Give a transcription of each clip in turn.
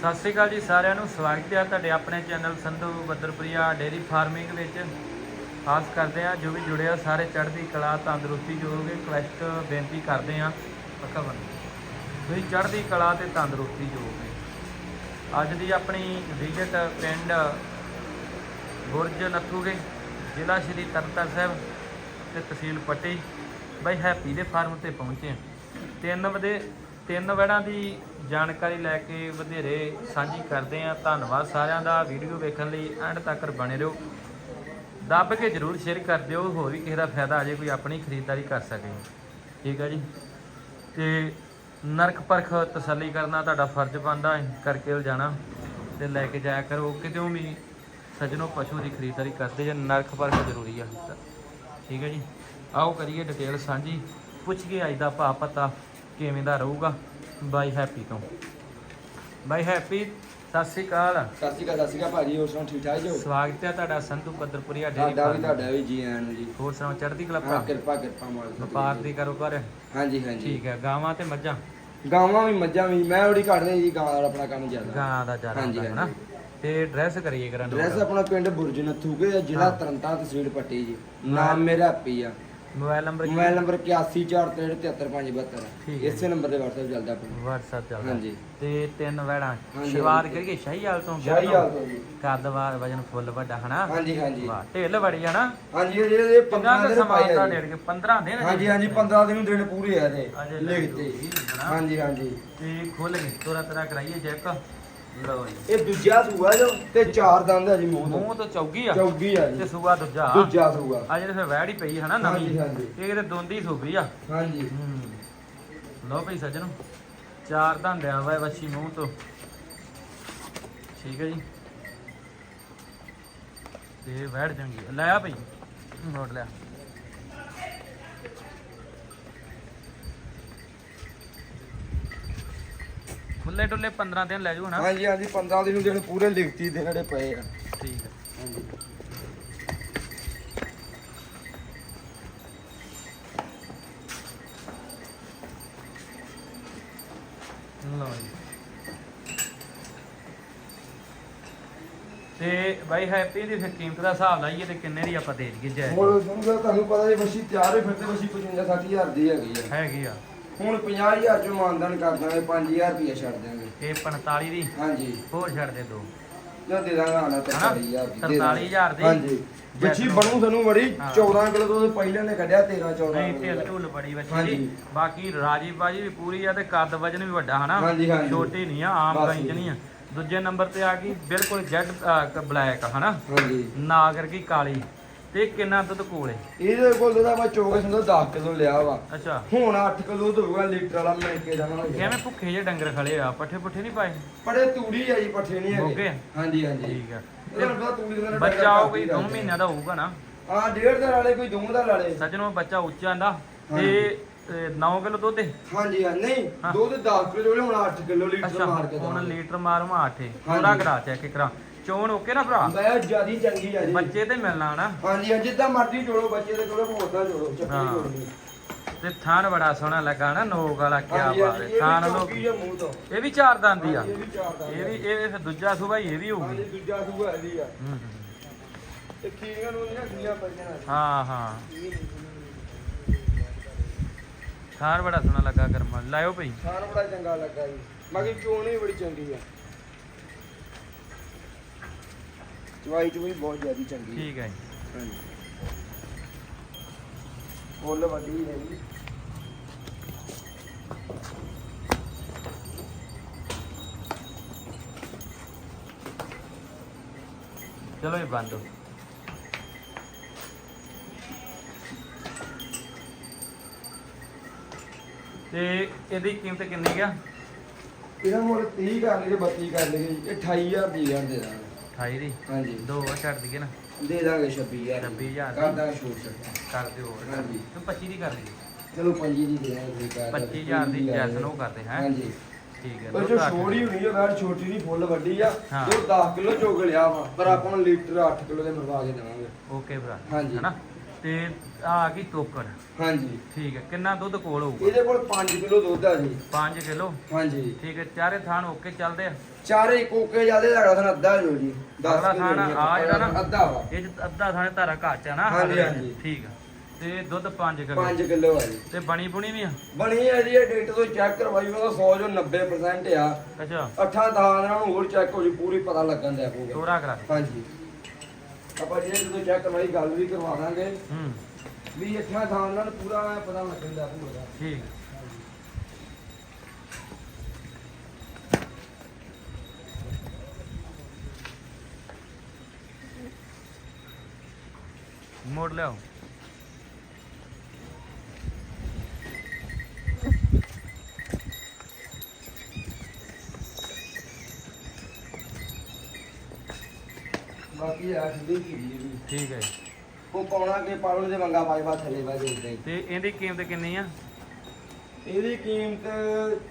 ਸਤਿ ਸ਼੍ਰੀ ਅਕਾਲ ਜੀ ਸਾਰਿਆਂ ਨੂੰ, ਸਵਾਗਤ ਹੈ ਤੁਹਾਡੇ ਆਪਣੇ channel Sandhu Badarpriya dairy farming ਵਿੱਚ। ਆਸ ਕਰਦੇ ਆ ਜੋ ਵੀ ਜੁੜਿਆ ਸਾਰੇ ਚੜ੍ਹਦੀ ਕਲਾ, ਤੰਦਰੁਸਤੀ ਜੋਗੇ ਕੁਐਸਟ ਬੇਨਤੀ ਕਰਦੇ ਆ ਪੱਕਾ ਬਣ ਤੁਸੀਂ ਚੜ੍ਹਦੀ ਕਲਾ ਤੇ ਤੰਦਰੁਸਤੀ ਜੋਗੇ ਅੱਜ ਦੀ ਆਪਣੀ ਵਿਜ਼ਿਟ ਪਿੰਡ ਗੁਰਜ ਨੱਥੂਗੇ, ਜ਼ਿਲ੍ਹਾ ਸ਼੍ਰੀ ਤਰਨਤਾਰਨ ਸਾਹਿਬ ਤੇ ਤਹਿਸੀਲ ਪੱਟੀ। ਬਾਈ ਹੈਪੀ ਦੇ ਫਾਰਮ ਤੇ ਪਹੁੰਚੇ ਹਾਂ। ਤਿੰਨ ਵਜੇ ਤਿੰਨ ਵੜਾਂ ਦੀ ਜਾਣਕਾਰੀ ਲੈ ਕੇ ਵਧੇਰੇ ਸਾਂਝੀ ਕਰਦੇ ਹਾਂ। ਧੰਨਵਾਦ ਸਾਰਿਆਂ ਦਾ। ਵੀਡੀਓ ਵੇਖਣ ਲਈ ਐਂਡ ਤੱਕ ਬਣੇ ਰਹੋ। ਦੱਬ ਕੇ ਜਰੂਰ ਸ਼ੇਅਰ ਕਰ ਦਿਓ। ਹੋਰ ਵੀ ਕਿਸੇ ਦਾ ਫਾਇਦਾ ਆ ਜੇ ਕੋਈ ਆਪਣੀ ਖਰੀਦਦਾਰੀ ਕਰ ਸਕੇ। ਠੀਕ ਹੈ ਜੀ? ਤੇ ਨਰਕ ਪਰਖ ਤਸੱਲੀ ਕਰਨਾ ਤੁਹਾਡਾ ਫਰਜ਼ ਬਣਦਾ। ਹੈ ਕਰਕੇ ਲਿਜਾਣਾ ਤੇ ਲੈ ਕੇ ਜਾਇਆ ਕਰੋ। ਕਿਤੇੋਂ ਵੀ ਸੱਜਣੋ ਪਸ਼ੂ ਦੀ ਖਰੀਦਦਾਰੀ ਕਰਦੇ ਜੇ ਨਰਕ ਪਰਖ ਜ਼ਰੂਰੀ ਆ। ਠੀਕ ਹੈ ਜੀ? ਆਓ ਕਰੀਏ ਡਿਟੇਲ ਸਾਂਝੀ। ਪੁੱਛ ਕੇ ਅੱਜ ਦਾ ਭਾਅ ਪਤਾ ਕਿਵੇਂ ਦਾ ਰਹੂਗਾ? ਬਾਈ ਹੈਪੀ ਤੋਂ। ਬਾਈ ਹੈਪੀ ਸਤਿ ਸ੍ਰੀ ਅਕਾਲ। ਸਤਿ ਸ਼੍ਰੀ ਅਕਾਲ ਸਤਿ ਸ਼੍ਰੀ ਅਕਾਲ ਭਾਜੀ ਹੋਰ ਸੁਣਾਓ ਠੀਕ ਠਾਕ ਜੋ? ਸਵਾਗਤ ਹੈ ਤੁਹਾਡਾ ਸੰਧੂ ਪੱਧਰਪੁਰੀਆ ਡੇਰੀ ਤੁਹਾਡਾ ਵੀ ਫਾਰਮ। ਤੁਹਾਡਾ ਵੀ ਜੀ ਆਇਆਂ ਨੂੰ ਜੀ। ਹੋਰ ਸੁਣਾਓ ਚੜ੍ਹਦੀ ਕਲਾ ਹਾਂ ਭਰਾ ਕਿਰਪਾ ਕਿਰਪਾ ਮਾਲਕ ਦੀ। ਵਪਾਰ ਦੀ ਕਾਰੋਬਾਰ ਹੈ ਹਾਂਜੀ ਹਾਂਜੀ। ਠੀਕ ਹੈ ਗਾਵਾਂ ਤੇ ਮੱਝਾਂ? ਗਾਵਾਂ ਵੀ ਮੱਝਾਂ ਵੀ ਮੈਂ ਉਹਦੀ ਕੱਢਦੇ ਜੀ ਗਾਂ ਵਾਲਾ ਆਪਣਾ ਕੰਮ ਜ਼ਿਆਦਾ ਗਾਂ ਦਾ ਜ਼ਿਆਦਾ ਹਾਂਜੀ, ਹੁੰਦਾ ਹੈ ਨਾ ਹਾਂਜੀ। ਤੇ ਡਰੈਸ ਕਰੀਏ ਕਰਾਂ ਐਡਰੈਸ ਆਪਣਾ ਪਿੰਡ ਬੁਰਜ ਨੱਥੂ ਕੇ ਜ਼ਿਲ੍ਹਾ। ਤਰਨਤਾਰਨ ਤਹਿਸੀਲ ਪੱਟੀ ਜੀ। ਨਾਮ ਮੇਰਾ ਹੈਪੀ ਆ। ਮੋਬਾਈਲ ਨੰਬਰ ਮੋਬਾਈਲ ਨੰਬਰ 8143733572 ਠੀਕ ਹੈ ਇਸੇ ਨੰਬਰ ਤੇ WhatsApp ਚੱਲਦਾ ਆਪਣਾ। WhatsApp ਚੱਲਦਾ। ਹਾਂਜੀ। ਤੇ ਤਿੰਨ ਵੈੜਾਂ। ਹਾਂਜੀ, ਸ਼ੁਰੂਆਤ ਹਾਂਜੀ। ਕਰੀਏ ਸ਼ਾਹੀਵਾਲ ਤੋਂ? ਸ਼ਾਹੀ ਹਾਲ ਤੋਂ। ਜੀ। ਕੱਦਵਾਰ ਵਜਨ ਫੁੱਲ ਵੱਡਾ ਹਨਾ? ਹਾਂਜੀ ਹਾਂਜੀ। ਵਾਹ ਢਿੱਲ ਬੜੀ ਹਨਾ? ਹਾਂਜੀ ਇਹ ਇਹ ਕਿੰਨਾ 15 ਕੁ ਦਿਨ ਸਮਾਂ ਪਾਏ ਦਾ ਆ ਜੀ। ਕੇ 15 ਦਿਨ ਹਾਂਜੀ ਹਾਂਜੀ 15 ਦਿਨ ਦਿਨ ਪੂਰੇ ਆ ਇਹਦੇ। ਲਿਖਤੇ ਹਨਾ? ਹਾਂਜੀ ਹਾਂਜੀ। ਤੇ ਖੁੱਲ ਗਈ ਤੋਰਾ ਤਰਾ ਕਰਾਈਏ ਚੈੱਕ। ਲਓ ਜੀ। ਇਹ ਦੂਜਾ ਸੂਆ ਜੋ ਤੇ ਚਾਰ ਦੰਦ ਆ ਜੀ ਮੂੰਹ ਤੋਂ। ਮੂੰਹ ਤੋਂ ਚੌਗੀ ਆ? ਚੌਗੀ ਆ ਤੇ ਜੀ ਸੂਆ ਦੂਜਾ। ਦੂਜਾ ਸੂਆ। ਆ ਜਿਹੜੇ ਫਿਰ ਵੈੜ ਹੀ ਪਈ ਹਨਾ ਹਾਂਜੀ, ਨਵੀਂ ਹਾਂਜੀ। ਇਹ ਕਿਤੇ ਦੋਂਦੀ ਸੂਬੀ ਆ। ਹਾਂਜੀ। ਹੂੰ। ਲਓ ਭਈ ਸੱਜਣੋ ਚਾਰ ਧੰਦਿਆਂ ਵਾ ਵੱਛੀ ਮੂੰਹ ਤੋਂ। ਠੀਕ ਹੈ ਜੀ। ਤੇ ਵੈੜ ਚੰਗੀ ਲੈ ਆ ਭਈ। ਨੋਟ ਲਿਆ। ਖੁੱਲੇ ਡੁੱਲੇ 15 ਦਿਨ ਲੈ ਜੂ ਹਨਾ। ਹਾਂਜੀ ਹਾਂਜੀ 15 ਦਿਨ ਦਿਨ ਪੂਰੇ ਲਿਖਤੀ ਦੇ ਜਿਹੜੇ ਪਏ ਆ। ਠੀਕ ਹੈ ਹਾਂਜੀ ਲਓ ਜੀ। ਤੇ ਬਾਈ ਹੈਪੀ ਦੀ ਫਿਰ ਕੀਮਤ ਦਾ ਹਿਸਾਬ ਲਾਈਏ ਤੇ ਕਿੰਨੇ ਦੀ ਆਪਾਂ ਦੇ ਦਈਏ ਜੈ ਹੋਰ ਤੁਹਾਨੂੰ ਤੁਹਾਨੂੰ ਪਤਾ ਜੀ ਮੱਛੀ ਤਿਆਰ ਹੀ ਫਿਰਦੇ ਮੱਛੀ 55 60000 ਦੀ ਹੈਗੀ ਆ। ਹੈਗੀ ਆ। ਹੁਣ 50000 ਚੋਂ ਮਾਨਦਾਨ ਕਰ ਦਾਂਗੇ 5000 ਰੁਪਏ ਛੱਡ ਦਾਂਗੇ। ਇਹ 45 ਦੀ? ਹਾਂਜੀ। ਹੋਰ ਛੱਡ ਦੇ ਦੋ। ਜਾਂ ਦੇ ਦਾਂਗਾ ਹਨਾ? 43000 ਦੀ ਦੇ ਦਾਂਗੇ। 43,000 ਦੀ। ਹਾਂਜੀ। ਜੈਸ ਬਣੂ ਸਾਨੂੰ ਬੜੀ ਹਾਂ। 14 ਕਿਲੋ ਤੋਂ ਪਹਿਲਾਂ ਨੇ ਕੱਢਿਆ 13 14 ਨਹੀਂ ਢਿੱਲ ਢੁੱਲ ਬੜੀ ਬੱਚੀ ਹਾਂਜੀ। ਦੀ ਬਾਕੀ ਰਾਜੀ ਬਾਜੀ ਵੀ ਪੂਰੀ ਆ ਤੇ ਕੱਦ ਵਜਨ ਵੀ ਵੱਡਾ ਹਨਾ। ਛੋਟੀ ਨਹੀਂ ਆ ਆਮ ਗਾਈ ਚ ਨਹੀਂ ਆ। ਦੂਜੇ ਨੰਬਰ ਤੇ ਆ ਗਈ ਬਿਲਕੁਲ ਜੈਡ ਬਲੈਕ ਹਨਾ? ਹਾਂਜੀ। ਨਾ ਕਰਕੇ ਕਾਲੀ। ਤੇ ਕਿੰਨਾ ਦੁੱਧ ਕੋਲੇ ਇਹਦੇ ਕੋਲ ਦਾ ਮੈਂ ਚੋਗੇ ਸੰਦੋ 10 ਕਿਲੋ ਲਿਆ ਵਾ। ਅੱਛਾ। ਹੁਣ 8 ਕਿਲੋ ਹੋਊਗਾ ਲੀਟਰ ਵਾਲਾ ਮਿਲ ਕੇ ਜਾਵਾਂਗੇ ਕਿਵੇਂ ਭੁੱਖੇ ਜੇ ਡੰਗਰ ਖੜੇ ਆ? ਪੱਠੇ ਪੁੱਠੇ ਨਹੀਂ ਪਾਏ? ਬੜੇ ਤੂੜੀ ਆ ਜੀ ਪੱਠੇ ਨਹੀਂ ਹੈਗੇ? ਹਾਂਜੀ ਹਾਂਜੀ। ਠੀਕ ਆ। ਦੇ ਬੱਚਾ ਉਹ ਕੋਈ ਹੀ 2 ਰੱਖਦੇ ਆ। ਮਹੀਨਿਆਂ ਦਾ ਹੋਊਗਾ ਨਾ। ਹਾਂ ਡੇਢ ਦਾ ਲਾਲੇ ਕੋਈ ਦੋ ਦਾ ਲਾਲੇ ਸੱਜਣੋ ਬੱਚਾ ਉੱਚਾ ਆਂਦਾ। ਤੇ 9 ਕਿਲੋ ਦੁੱਧ ਹਾਂਜੀ ਹਾਂ ਨਹੀਂ। ਦੁੱਧ 10 ਕਿਲੋ ਹੁਣ 8 ਕਿਲੋ ਲੀਟਰ ਮਾਰ ਕੇ ਹੁਣ। ਲੀਟਰ ਮਾਰਵਾ 8 ਹਾਂਜੀ। ਥੋੜਾ ਕਰਾ ਚੈੱਕ ਕਰਾ। ਚੋਣ ਓਕੇ ਨਾ ਭਰਾ? ਮੈਂ ਜਿਆਦੀ ਚੰਗੀ ਆ ਜੀ। ਬੱਚੇ ਤੇ ਮਿਲਣਾ ਨਾ। ਹਾਂਜੀ ਹਾਂ ਜਿੱਦਾਂ ਮਰਜ਼ੀ ਜੋੜੋ ਬੱਚੇ ਦੇ ਕੋਲ ਹੋਦਾ ਜੋੜੋ ਚੱਕਰੀ ਹਾਂ। ਜੋੜਨੀ ਤੇ ਥਾਨ ਬੜਾ ਸੋਹਣਾ ਲੱਗਾ ਨਾ ਨੋਕ ਵਾਲਾ ਕੀ ਹਾਂਜੀ ਬਾਤ ਹਾਂਜੀ ਹੈ। ਥਾਨ ਵੀ ਲੋ ਚੌਕੀ ਆ ਮੂੰਹ ਤੋਂ। ਇਹ ਵੀ ਚਾਰ ਦੰਦੀ ਆ। ਹਾਂਜੀ, ਇਹ ਵੀ ਚਾਰ ਇਹ ਵੀ ਇਹ ਫਿਰ ਦੂਜਾ ਸੁਭਾ ਇਹ ਵੀ ਹੋਊਗੀ। ਹਾਂਜੀ ਦੂਜਾ ਸੂਆ ਇਹਦੀ ਆ। ਹੂੰ, ਹੂੰ। ਤੇ ਖੀਰੀਆਂ ਨੂੰ ਨਹੀਂ ਖੀਰੀਆਂ ਪਈਆਂ ਹਾਂ ਹਾਂ। ਥਾਨ ਬੜਾ ਸੋਹਣਾ ਲੱਗਾ ਕਰਮਾ। ਲਾਇਓ ਭਈ। ਖਾਣ ਬੜਾ ਚੰਗਾ ਲੱਗਾ ਜੀ। ਬਾਕੀ ਚੋਣ ਵੀ ਬੜੀ ਚੰਗੀ ਆ। ਚਵਾਈ ਚ ਵੀ ਬਹੁਤ ਜ਼ਿਆਦੀ ਚੰਗੀ ਠੀਕ ਹੈ ਜੀ। ਹਾਂਜੀ। ਫੁੱਲ ਵੱਡੀ ਹੈ ਜੀ। ਚਲੋ ਇਹ ਬੰਦ ਹੋ ਤੇ ਇਹਦੀ ਕੀਮਤ ਕਿੰਨੀ ਗਿਆ ਇਹਦਾ ਮੁੱਲ 30 ਕਰ ਲਈਏ 32 ਕਰ ਲਈਏ ਜੀ। ਇਹ 28000 ਦੀ ਯਾਰ ਦੇ ਦਾਂਗੇ। 28 ਦੀ? ਹਾਂਜੀ। ਦੋ ਹੋਰ ਛੱਡ ਦਈਏ ਨਾ। ਦੇ ਦਾਂਗੇ 26000 26,000 ਕਰ ਦਾਂਗੇ ਛੋਟ ਛੱਟ। ਕਰ ਦਿਓ ਹੋਰ। ਹਾਂਜੀ। ਤੂੰ 25 ਦੀ ਕਰ ਲਈ। ਚਲੋ 25 ਦੀ ਦੇ ਦਾਂਗੇ ਕੋਈ ਕਾਰਨ 25000 ਦੀ ਜੈਸ ਨੂੰ ਕਰਦੇ ਹੈ? ਹਾਂਜੀ। ਠੀਕ ਹੈ ਪਰ ਜੋ ਛੋੜੀ ਹੋਣੀ ਆ ਵੈਰ ਛੋਟੀ ਨਹੀਂ ਫੁੱਲ ਵੱਡੀ ਆ। ਹਾਂ। ਜੋ 10 ਕਿਲੋ ਚੋਗ ਲਿਆ ਵਾ ਪਰ ਆਪਾਂ ਨੂੰ ਲੀਟਰ 8 ਕਿਲੋ ਦੇ ਮਰਵਾ ਕੇ ਦੇਵਾਂਗੇ। ਓਕੇ ਭਰਾ। ਹਾਂਜੀ। ਹੈਨਾ ਤੇ ਆ ਗਈ ਤੋਕੜ ਹਾਂਜੀ। ਠੀਕ ਹੈ ਕਿੰਨਾ ਦੁੱਧ ਕੋਲ ਹੋਊਗਾ? ਇਹਦੇ ਕੋਲ 5 ਕਿਲੋ ਦੁੱਧ ਆ ਜੀ। 5 ਕਿਲੋ? ਹਾਂਜੀ। ਠੀਕ ਹੈ ਚਾਰੇ ਥਾਣ ਓਕੇ ਚੱਲਦੇ ਆ? ਚਾਰੇ ਕੋਕੇ ਜਿਆਦੇ ਦਾ ਅਗਲਾ ਅੱਧਾ ਜੋ ਜੀ। ਦਸ ਅਗਲਾ ਕਿੱਲੋ ਥਾਣ ਨਹੀਂ ਆ ਜਿਹੜਾ ਨਾ ਅੱਧਾ ਵਾ। ਇਹ ਅੱਧਾ ਥਾਣੇ ਧਾਰਾ ਘੱਟ ਆ ਨਾ ਹਾਂਜੀ, ਹਾਂਜੀ। ਠੀਕ ਆ। ਤੇ ਦੁੱਧ 5 ਕਿਲੋ। 5 ਕਿਲੋ ਆ ਜੀ। ਤੇ ਬਣੀ ਬੁਣੀ ਵੀ ਆ? ਬਣੀ ਹੈ ਜੀ ਇਹ ਡੇਟ ਤੋਂ ਚੈੱਕ ਕਰਵਾਈ ਉਹਦਾ 100 ਜੋ 90% ਆ। ਅੱਛਾ। ਅੱਠਾਂ ਦਿਨਾਂ ਨੂੰ ਹੋਰ ਚੈੱਕ ਹੋ ਜੀ ਪੂਰੀ ਪਤਾ ਲੱਗਣ ਦਿਆ ਪੂਗਾ ਤੋਰਾ ਕਰਾ ਦੇ। ਹਾਂਜੀ। ਆਪਾਂ ਜਿਹੜੇ ਜਦੋਂ ਚੈੱਕ ਕਰਵਾਈ ਗੱਲ ਵੀ ਕਰਵਾ ਦਾਂਗੇ ਹੂੰ। ਵੀ ਅੱਠਾਂ ਦਹਾਂ ਦਿਨਾਂ ਨੂੰ ਪੂਰਾ ਪਤਾ ਲੱਗਣ ਦਿਆ ਪੂਗਾ ਠੀਕ। ਮੋੜ ਲਿਆਓ। ਬਾਕੀ ਆ ਸਿੱਧੀ ਕੀ ਜੀ ਠੀਕ ਹੈ ਉਹ ਪਾਉਣਾ ਕਿ ਪਾਲੋ ਦੇ ਮੰਗਾ ਪਾਈ ਬਾ ਥੱਲੇ ਬਾ ਦੇ ਦੇ ਤੇ ਇਹਦੀ ਕੀਮਤ ਕਿੰਨੀ ਆ? ਇਹਦੀ ਕੀਮਤ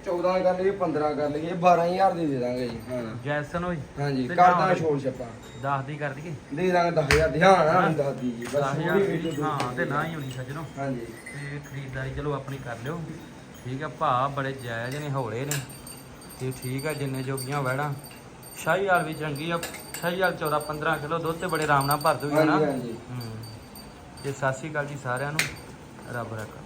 14 ਕਰ ਲਈਏ 15 ਕਰ ਲਈਏ 12000 ਦੀ ਦੇ ਦਾਂਗੇ ਜੀ ਹਾਂ। ਜੈਸਨ ਹੋਈ। ਹਾਂਜੀ ਤੇ ਕਰਦਾ ਜਾਂ- ਛੋੜ ਛੱਪਾ। 10 ਦੀ ਕਰ ਦਈਏ? ਦੇ ਦਾਂਗੇ 10000 ਧਿਆਨ ਨਾਲ ਦੱਸ ਦੀ ਜੀ ਬਸ 10000 ਥੋੜੀ ਦੀ ਵਿੱਚ ਹਾਂ ਤੇ ਨਾ ਹੀ ਹੋਣੀ ਸੱਜਣੋ। ਹਾਂਜੀ। ਤੇ ਖਰੀਦਦਾਰੀ ਚਲੋ ਆਪਣੀ ਕਰ ਲਿਓ। ਠੀਕ ਆ ਭਾ ਬੜੇ ਜਾਇਜ਼ ਨੇ ਹੌਲੇ ਨੇ। ਤੇ ਠੀਕ ਆ ਜਿੰਨੇ ਜੋਗੀਆਂ ਵੈੜਾਂ ਸ਼ਾਹੀਵਾਲ ਵੀ ਚੰਗੀ ਆ। ਸ਼ਾਹੀਵਾਲ 14 15 ਕਿਲੋ ਦੁੱਧ ਤੇ ਬੜੇ ਆਰਾਮ ਨਾਲ ਭਰ ਦੂਗੀ ਨਾ ਹਾਂਜੀ ਹਾਂਜੀ। ਹੂੰ। ਤੇ ਸਤਿ ਸ਼੍ਰੀ ਅਕਾਲ ਜੀ ਸਾਰਿਆਂ ਨੂੰ। ਰੱਬ ਰੱਖਾ।